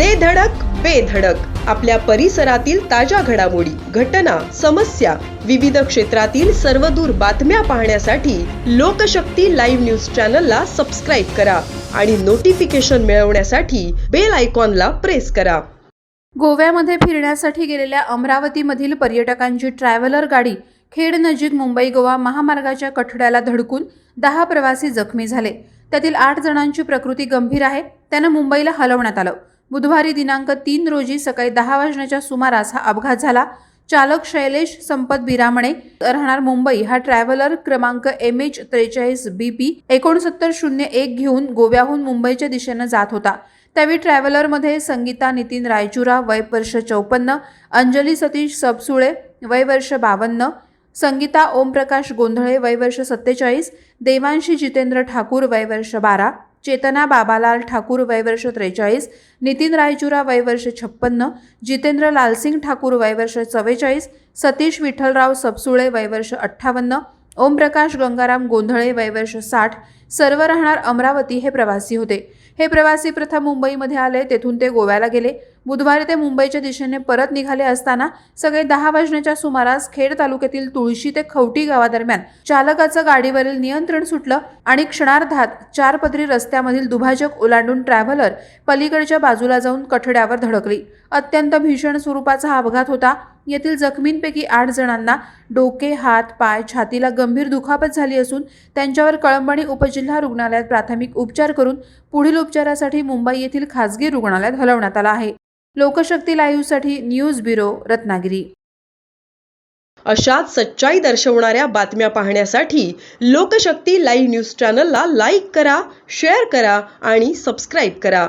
दे धडक बेधडक आपल्या परिसरातील ताज्या घडामोडी घटना समस्या विविध क्षेत्रातील सर्वदूर बातम्या पाहण्यासाठी लोकशक्ती लाईव्ह न्यूज चॅनलला सबस्क्राईब करा आणि नोटिफिकेशन मिळवण्यासाठी बेल आयकॉनला प्रेस करा. गोव्यामध्ये फिरण्यासाठी गेलेल्या अमरावतीमधील पर्यटकांची ट्रॅव्हलर गाडी खेड नजीक मुंबई गोवा महामार्गाच्या कठड्याला धडकून दहा प्रवासी जखमी झाले. त्यातील आठ जणांची प्रकृती गंभीर आहे. त्यांना मुंबईला हलवण्यात आलं. बुधवारी दिनांक तीन रोजी सकाळी दहा वाजण्याच्या सुमारास हा अपघात झाला. चालक शैलेश संपत बिरामणे राहणार मुंबई. हा ट्रॅव्हलर क्रमांक एम एच त्रेचाळीस बी पी एकोणसत्तर शून्य एक घेऊन गोव्याहून मुंबईच्या दिशेनं जात होता. त्यावेळी ट्रॅव्हलरमध्ये संगीता नितीन रायचुरा वय वर्ष चौपन्न अंजली सतीश सबसुळे वय वर्ष बावन्न संगीता ओमप्रकाश गोंधळे वय वर्ष सत्तेचाळीस देवांशी जितेंद्र ठाकूर वय वर्ष बारा चेतना बाबालाल ठाकूर वयवर्ष त्रेचाळीस नितीन रायचुरा वयवर्ष छप्पन्न जितेंद्र लालसिंग ठाकूर वयवर्ष चव्वेचाळीस सतीश विठ्ठलराव सपसुळे वयवर्ष अठ्ठावन्न ओमप्रकाश गंगाराम गोंधळे वयवर्ष साठ सर्व राहणार अमरावती हे प्रवासी होते. हे प्रवासी प्रथम मुंबईमध्ये आले तेथून ते गोव्याला गेले. बुधवारी ते मुंबईच्या दिशेने परत निघाले असताना सगळे दहा वाजण्याच्या सुमारास खेड तालुक्यातील तुळशी ते खवटी गावादरम्यान चालकाचं गाडीवरील नियंत्रण सुटलं आणि क्षणार्धात चार पदरी रस्त्यामधील दुभाजक ओलांडून ट्रॅव्हलर पलीकडच्या बाजूला जाऊन कठड्यावर धडकली. अत्यंत भीषण स्वरूपाचा हा अपघात होता. येथील जखमींपैकी आठ जणांना डोके हात पाय छातीला गंभीर दुखापत झाली असून त्यांच्यावर कळंबणी उपजिल्हा रुग्णालयात प्राथमिक उपचार करून पुढील उपचारासाठी मुंबई येथील खासगी रुग्णालयात हलवण्यात आला आहे. लोकशक्ती लाईव्हसाठी न्यूज ब्युरो रत्नागिरी. अशाच सच्चाई दर्शवणाऱ्या बातम्या पाहण्यासाठी लोकशक्ती लाईव्ह न्यूज चॅनलला लाईक करा शेअर करा आणि सबस्क्राईब करा.